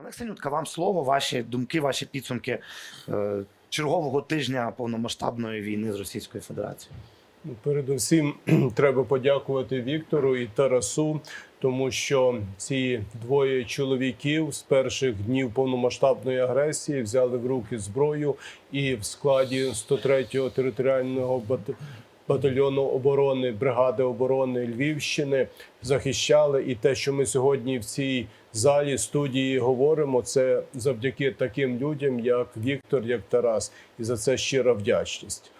Олег Синютка, вам слово, ваші думки, ваші підсумки е, чергового тижня повномасштабної війни з Російською Федерацією. Ну, Передусім треба подякувати Віктору і Тарасу, тому що ці двоє чоловіків з перших днів повномасштабної агресії взяли в руки зброю і в складі 103-го територіального батальйону оборони бригади оборони Львівщини захищали. І те, що ми сьогодні в цій залі студії говоримо, це завдяки таким людям, як Віктор, як Тарас, і за це щира вдячність.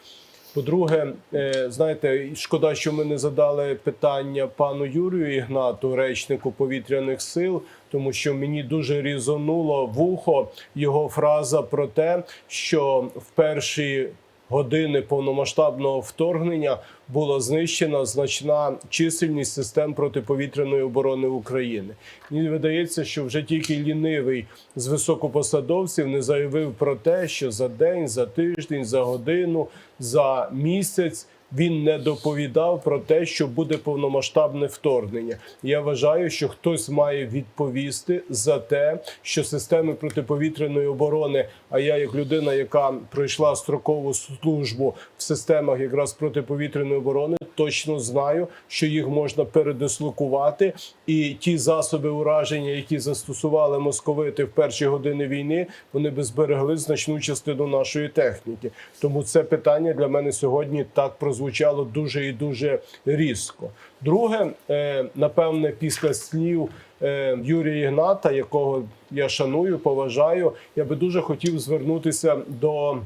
По-друге, е, знаєте, шкода, що ми не задали питання пану Юрію Ігнату, речнику повітряних сил, тому що мені дуже різонуло вухо його фраза про те, що в перші години повномасштабного вторгнення була знищена значна чисельність систем протиповітряної оборони України. Мені видається, що вже тільки лінивий з високопосадовців не заявив про те, що за день, за тиждень, за годину, за місяць. Він не доповідав про те, що буде повномасштабне вторгнення. Я вважаю, що хтось має відповісти за те, що системи протиповітряної оборони. А я, як людина, яка пройшла строкову службу в системах якраз протиповітряної оборони, точно знаю, що їх можна передислокувати, і ті засоби ураження, які застосували московити в перші години війни, вони би зберегли значну частину нашої техніки. Тому це питання для мене сьогодні так прозвучало дуже і дуже різко. Друге, е, напевне, після слів е, Юрія Ігната, якого я шаную, поважаю, я би дуже хотів звернутися до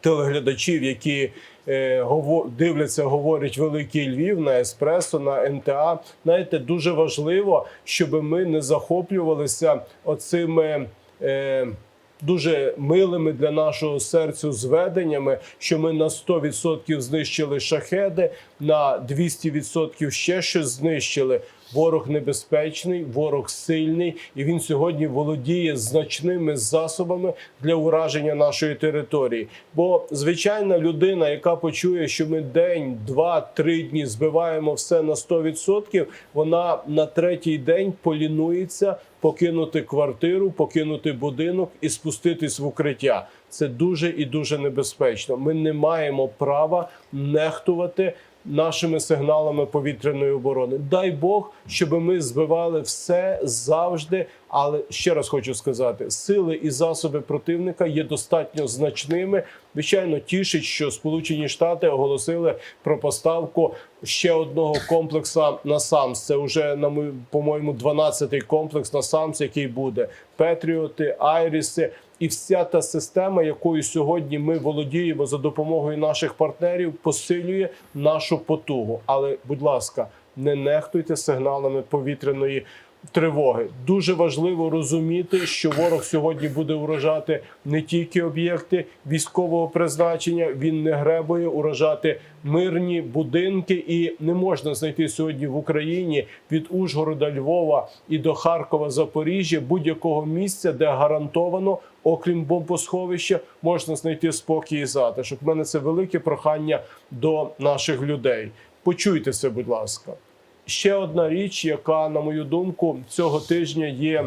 телеглядачів, які е, дивляться, говорять Великий Львів на Еспресо, на НТА. Знаєте, дуже важливо, щоб ми не захоплювалися оцими. Дуже милими для нашого серцю зведеннями, що ми на 100% знищили шахеди, на 200% ще щось знищили. Ворог небезпечний, ворог сильний, і він сьогодні володіє значними засобами для ураження нашої території. Бо звичайна людина, яка почує, що ми день, два, три дні збиваємо все на 100%, вона на третій день полінується покинути квартиру, покинути будинок і спуститись в укриття. Це дуже і дуже небезпечно. Ми не маємо права нехтувати нашими сигналами повітряної оборони. Дай Бог, щоб ми збивали все завжди. Але ще раз хочу сказати: сили і засоби противника є достатньо значними. Звичайно, тішить, що Сполучені Штати оголосили про поставку ще одного комплексу на САМС. Це вже на по-моєму 12-й комплекс на САМС, який буде Петріоти, Айріси. І вся та система, якою сьогодні ми володіємо за допомогою наших партнерів, посилює нашу потугу. Але, будь ласка, не нехтуйте сигналами повітряної тривоги. Дуже важливо розуміти, що ворог сьогодні буде уражати не тільки об'єкти військового призначення, він не гребує уражати мирні будинки, і не можна знайти сьогодні в Україні від Ужгорода, Львова і до Харкова, Запоріжжя будь-якого місця, де гарантовано, окрім бомбосховища, можна знайти спокій і затишок. У мене це велике прохання до наших людей. Почуйте це, будь ласка. Ще одна річ, яка, на мою думку, цього тижня є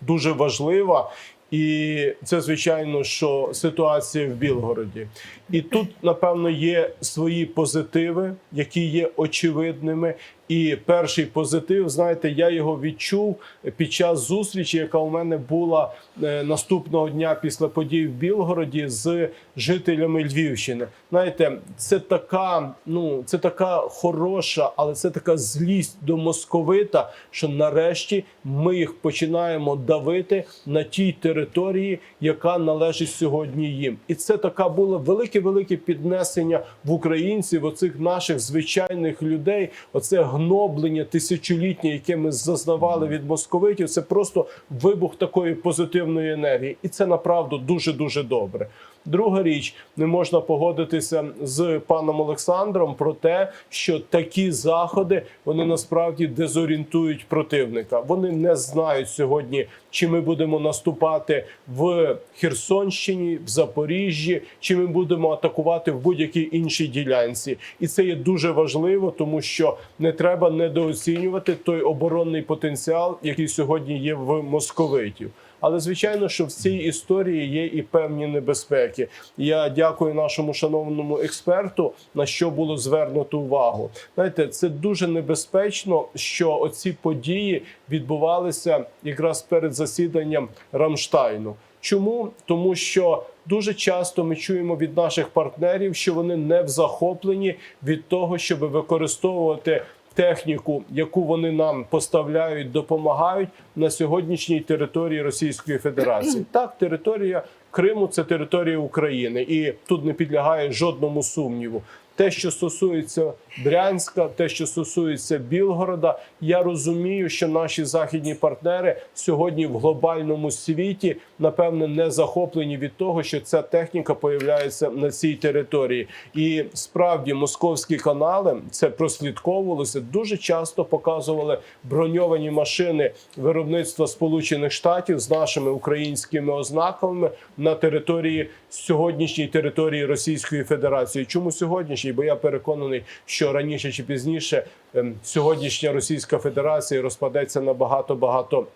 дуже важлива. І це звичайно, що ситуація в Білгороді, і тут напевно є свої позитиви, які є очевидними. І перший позитив, знаєте, я його відчув під час зустрічі, яка у мене була е, наступного дня після подій в Білгороді з жителями Львівщини. Знаєте, це така, ну це така хороша, але це така злість до московита, що нарешті ми їх починаємо давити на тій території, яка належить сьогодні їм. І це така було велике велике піднесення в українців, оцих наших звичайних людей. Оце гноблення тисячолітнє, яке ми зазнавали від московитів. Це просто вибух такої позитивної енергії, і це направду дуже дуже добре. Друга річ, не можна погодитися з паном Олександром про те, що такі заходи вони насправді дезорієнтують противника. Вони не знають сьогодні, чи ми будемо наступати в Херсонщині, в Запоріжжі, чи ми будемо атакувати в будь-якій іншій ділянці. І це є дуже важливо, тому що не треба недооцінювати той оборонний потенціал, який сьогодні є в московитів. Але звичайно, що в цій історії є і певні небезпеки. Я дякую нашому шановному експерту, на що було звернуто увагу. Знаєте, це дуже небезпечно, що оці події відбувалися якраз перед засіданням Рамштайну. Чому? Тому що дуже часто ми чуємо від наших партнерів, що вони не в захопленні від того, щоб використовувати техніку, яку вони нам поставляють, допомагають на сьогоднішній території Російської Федерації. Так, територія Криму це територія України, і тут не підлягає жодному сумніву. Те, що стосується Брянська, те, що стосується Білгорода, я розумію, що наші західні партнери сьогодні в глобальному світі напевне не захоплені від того, що ця техніка появляється на цій території. І справді московські канали це прослідковувалося дуже часто показували броньовані машини виробництва Сполучених Штатів з нашими українськими ознаками на території сьогоднішньої території Російської Федерації. Чому сьогоднішній? Бо я переконаний, що раніше чи пізніше ем, сьогоднішня Російська Федерація розпадеться на багато багато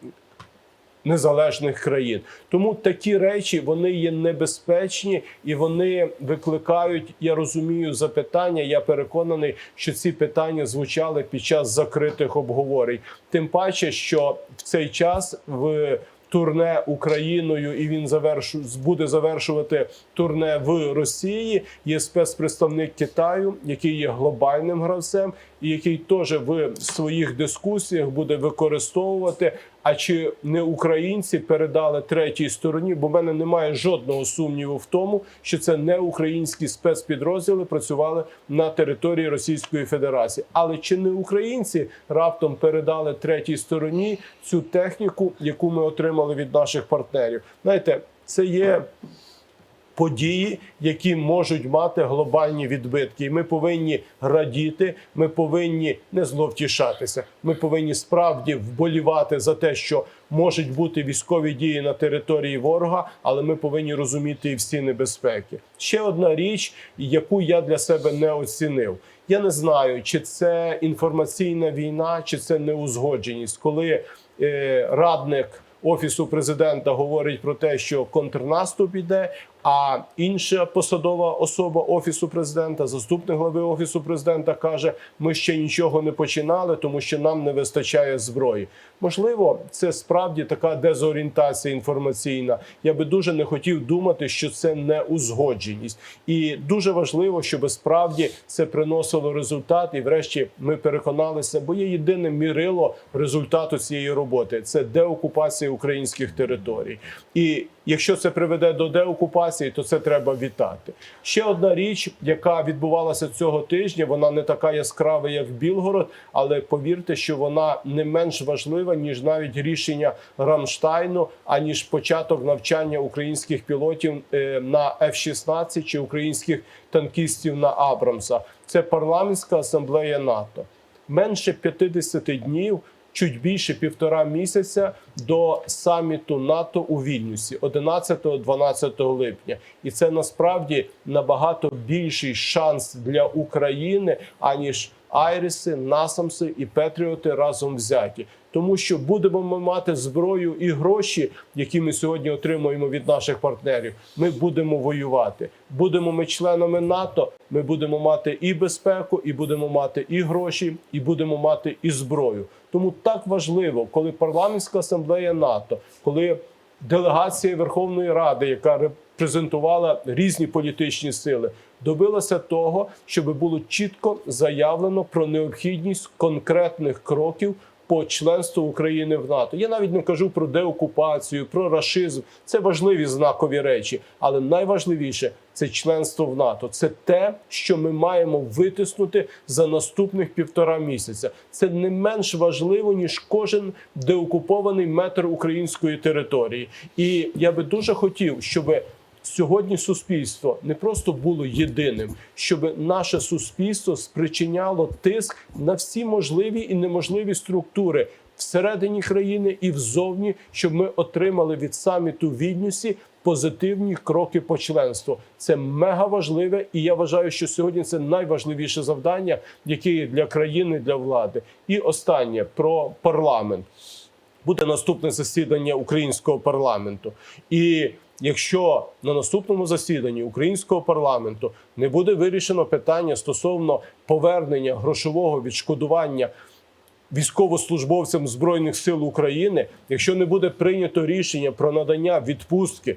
незалежних країн. Тому такі речі вони є небезпечні і вони викликають, я розумію, запитання. Я переконаний, що ці питання звучали під час закритих обговорень. Тим паче, що в цей час в турне Україною, і він завершу буде завершувати турне в Росії. Є спецпредставник Китаю, який є глобальним гравцем, і який теж в своїх дискусіях буде використовувати. А чи не українці передали третій стороні? Бо в мене немає жодного сумніву в тому, що це не українські спецпідрозділи працювали на території Російської Федерації. Але чи не українці раптом передали третій стороні цю техніку, яку ми отримали від наших партнерів? Знаєте, це є події, які можуть мати глобальні відбитки, і ми повинні радіти. Ми повинні не зловтішатися. Ми повинні справді вболівати за те, що можуть бути військові дії на території ворога, але ми повинні розуміти і всі небезпеки. Ще одна річ, яку я для себе не оцінив. Я не знаю, чи це інформаційна війна, чи це неузгодженість, коли е, радник офісу президента говорить про те, що контрнаступ іде. А інша посадова особа офісу президента, заступник глави офісу президента, каже: ми ще нічого не починали, тому що нам не вистачає зброї. Можливо, це справді така дезорієнтація інформаційна. Я би дуже не хотів думати, що це не узгодженість, і дуже важливо, щоб справді це приносило результат. І, врешті, ми переконалися, бо є єдине мірило результату цієї роботи це деокупація українських територій. І якщо це приведе до деокупації, то це треба вітати. Ще одна річ, яка відбувалася цього тижня, вона не така яскрава, як Білгород, але повірте, що вона не менш важлива ніж навіть рішення Рамштайну, аніж початок навчання українських пілотів е, на F-16 чи українських танкістів на Абрамса. Це парламентська асамблея НАТО. Менше 50 днів чуть більше півтора місяця до саміту НАТО у Вільнюсі 11-12 липня, і це насправді набагато більший шанс для України аніж Айриси, Насамси і Петріоти разом взяті. Тому що будемо ми мати зброю і гроші, які ми сьогодні отримуємо від наших партнерів. Ми будемо воювати. Будемо ми членами НАТО. Ми будемо мати і безпеку, і будемо мати і гроші, і будемо мати і зброю. Тому так важливо, коли парламентська асамблея НАТО, коли делегація Верховної Ради, яка репрезентувала різні політичні сили, добилася того, щоб було чітко заявлено про необхідність конкретних кроків. По членству України в НАТО я навіть не кажу про деокупацію, про рашизм. Це важливі знакові речі, але найважливіше це членство в НАТО. Це те, що ми маємо витиснути за наступних півтора місяця. Це не менш важливо ніж кожен деокупований метр української території. І я би дуже хотів, щоб сьогодні суспільство не просто було єдиним, щоб наше суспільство спричиняло тиск на всі можливі і неможливі структури всередині країни і взовні, щоб ми отримали від саміту в Вільнюсі позитивні кроки по членству. Це мега важливе, і я вважаю, що сьогодні це найважливіше завдання, яке є для країни, для влади. І останнє про парламент. буде наступне засідання українського парламенту. І якщо на наступному засіданні українського парламенту не буде вирішено питання стосовно повернення грошового відшкодування військовослужбовцям збройних сил України, якщо не буде прийнято рішення про надання відпустки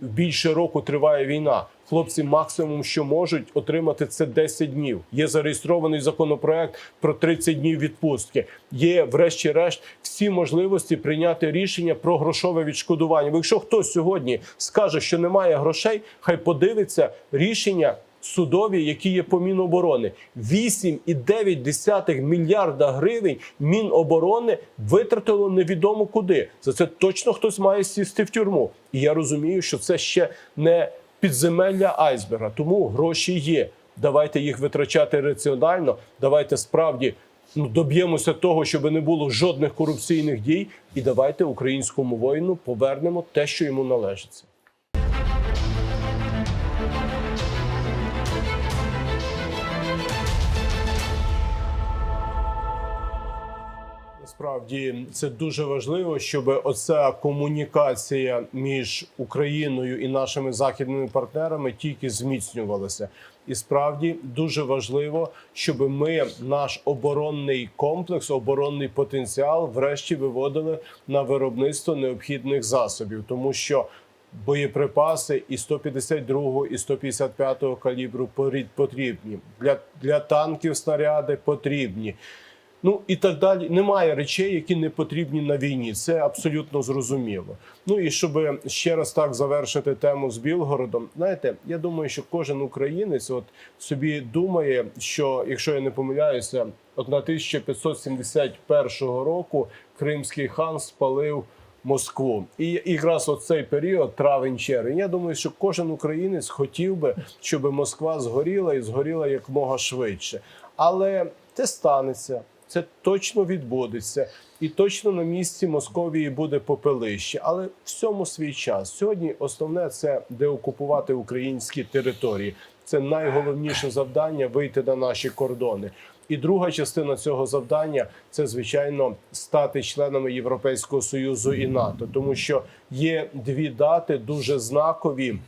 більше року триває війна. Хлопці максимум, що можуть отримати, це 10 днів. Є зареєстрований законопроект про 30 днів відпустки. Є, врешті-решт, всі можливості прийняти рішення про грошове відшкодування. Бо якщо хтось сьогодні скаже, що немає грошей, хай подивиться рішення. Судові, які є по Міноборони, 8,9 мільярда гривень Міноборони витратило невідомо куди. За це точно хтось має сісти в тюрму. І я розумію, що це ще не підземелля айсберга. Тому гроші є. Давайте їх витрачати раціонально. Давайте справді ну, доб'ємося того, щоб не було жодних корупційних дій. І давайте українському воїну повернемо те, що йому належиться. Насправді це дуже важливо, щоб оця комунікація між Україною і нашими західними партнерами тільки зміцнювалася. І справді дуже важливо, щоб ми наш оборонний комплекс, оборонний потенціал, врешті виводили на виробництво необхідних засобів, тому що боєприпаси і 152 і 155 калібру потрібні для, для танків снаряди потрібні. Ну і так далі. Немає речей, які не потрібні на війні. Це абсолютно зрозуміло. Ну і щоб ще раз так завершити тему з Білгородом, знаєте, я думаю, що кожен українець от собі думає, що якщо я не помиляюся, от на 1571 року Кримський хан спалив. Москву і якраз оцей період, травень-червень. Я думаю, що кожен українець хотів би, щоб Москва згоріла і згоріла якмога швидше. Але це станеться. Це точно відбудеться, і точно на місці Московії буде попелище. Але всьому свій час. Сьогодні основне це деокупувати українські території. Це найголовніше завдання вийти на наші кордони. І друга частина цього завдання це звичайно стати членами Європейського союзу і НАТО, тому що є дві дати дуже знакові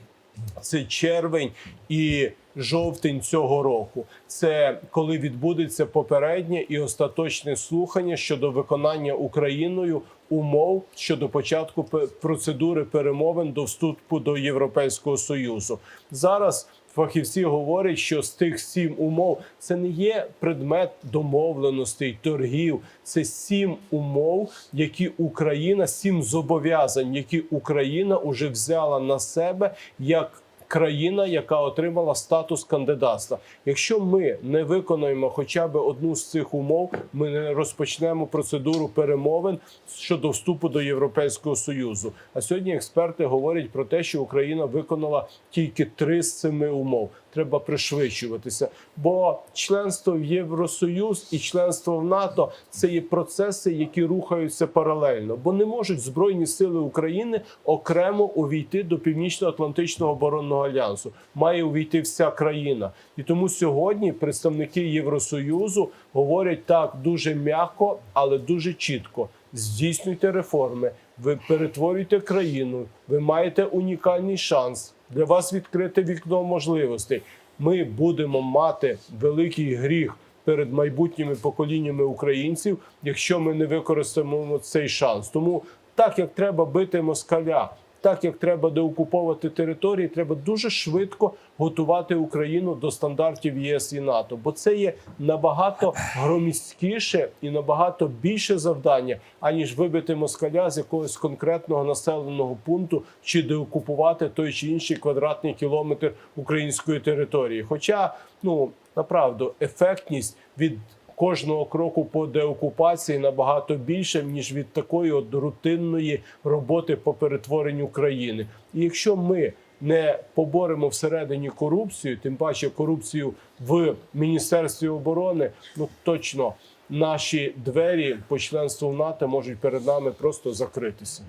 це червень і жовтень цього року. Це коли відбудеться попереднє і остаточне слухання щодо виконання Україною умов щодо початку процедури перемовин до вступу до Європейського союзу. Зараз фахівці говорять, що з тих сім умов це не є предмет домовленостей, торгів. Це сім умов, які Україна, сім зобов'язань, які Україна уже взяла на себе як країна, яка отримала статус кандидатства. Якщо ми не виконаємо хоча б одну з цих умов, ми не розпочнемо процедуру перемовин щодо вступу до Європейського союзу. А сьогодні експерти говорять про те, що Україна виконала тільки три з цими умов. Треба пришвидшуватися, бо членство в Євросоюз і членство в НАТО це є процеси, які рухаються паралельно, бо не можуть збройні сили України окремо увійти до північно-атлантичного оборонного альянсу. Має увійти вся країна, і тому сьогодні представники Євросоюзу говорять так дуже м'яко, але дуже чітко: здійснюйте реформи. Ви перетворюєте країну, ви маєте унікальний шанс. Для вас відкрите вікно можливостей. Ми будемо мати великий гріх перед майбутніми поколіннями українців, якщо ми не використаємо цей шанс. Тому так як треба бити москаля, так як треба деокуповувати території, треба дуже швидко готувати Україну до стандартів ЄС і НАТО, бо це є набагато громісткіше і набагато більше завдання, аніж вибити москаля з якогось конкретного населеного пункту чи деокупувати той чи інший квадратний кілометр української території. Хоча, ну направду, ефектність від кожного кроку по деокупації набагато більше ніж від такої от рутинної роботи по перетворенню країни. І якщо ми не поборемо всередині корупцію, тим паче корупцію в міністерстві оборони, ну точно наші двері по членству в НАТО можуть перед нами просто закритися.